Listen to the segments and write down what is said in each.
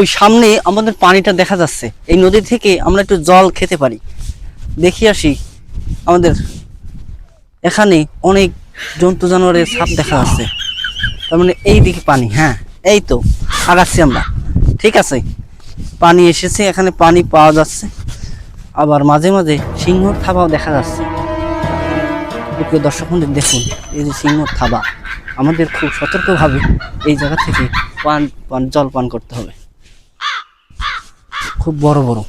ওই সামনে আমাদের পানিটা দেখা যাচ্ছে। এই নদী থেকে আমরা একটু জল খেতে পারি। দেখি আসি, আমাদের এখানে অনেক জন্তু জানোয়ারের ছাপ দেখা যাচ্ছে। তার মানে এই দিকে পানি হ্যাঁ এই তো আগাচ্ছি আমরা। ঠিক আছে, পানি এসেছে, এখানে পানি পাওয়া যাচ্ছে। আবার মাঝে মাঝে সিংহর থাবাও দেখা যাচ্ছে। প্রিয় দর্শক দেখুন, এই যে সিংহর থাবা, আমাদের খুব সতর্কভাবে এই জায়গা থেকে পান পান, জল পান করতে হবে। খুব বড় বড়।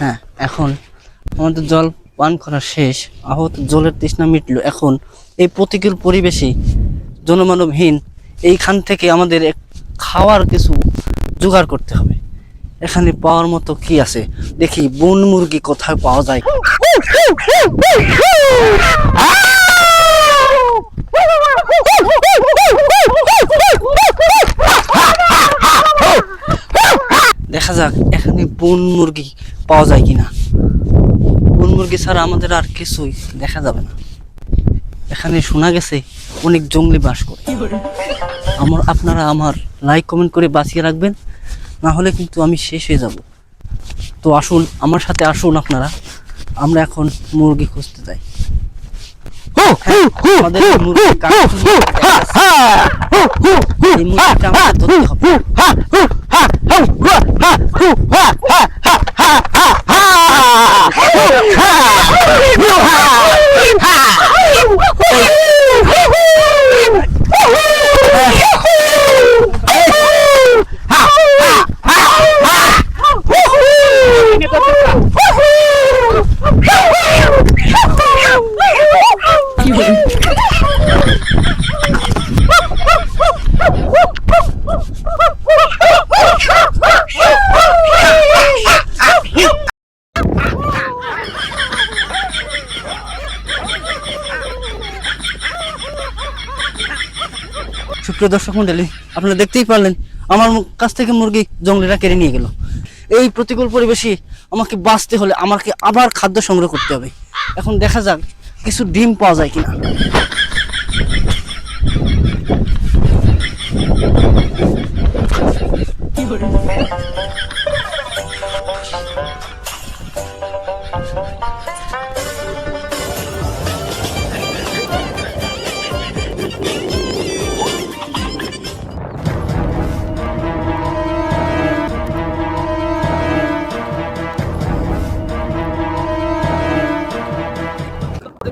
হ্যাঁ এখন আমাদের জল পান করা শেষ। আহত জলের তৃষ্ণা মিটলো। এখন এই প্রতিকূল পরিবেশে জনমানবহীন এইখান থেকে আমাদের খাওয়ার কিছু জোগাড় করতে হবে। এখানে পাওয়ার মতো কি আছে? দেখি, বন মুরগি কোথায় পাওয়া যায়? দেখা যাক, এখানে বন মুরগি পাওয়া যায় কিনা। বন মুরগি ছাড়া আমাদের আর কিছুই দেখা যাবে না। এখানে শোনা গেছে, অনেক জঙ্গলি বাস করে। আমার, আপনারা আমার লাইক কমেন্ট করে বাঁচিয়ে রাখবেন। না হলে কিন্তু আমি শেষ হয়ে যাব। তো আসুন আমার সাথে আসুন আপনারা। আমরা এখন মুরগি খুঁজতে যাই। আমাদের মুরগি। এই মুরগিটা আমাদের ধরতে হবে। সুপ্রিয় দর্শক মন্ডলী, আপনারা দেখতেই পারলেন, আমার কাছ থেকে মুরগি জঙ্গলিরা কেড়ে নিয়ে গেল। এই প্রতিকূল পরিবেশে আমাকে বাঁচতে হলে আমাকে আবার খাদ্য সংগ্রহ করতে হবে। এখন দেখা যাক কিছু ডিম পাওয়া যায় কিনা।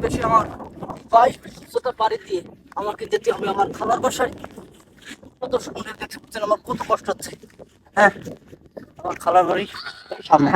পরিবেশে আমার বাইশ উচ্চতা পাড়ি দিয়ে আমাকে যেতে হবে আমার খাবার বাসায়। কত সময় দেখতে পাচ্ছেন, আমার কত কষ্ট হচ্ছে। হ্যাঁ আমার খালার বাড়ি সামনে।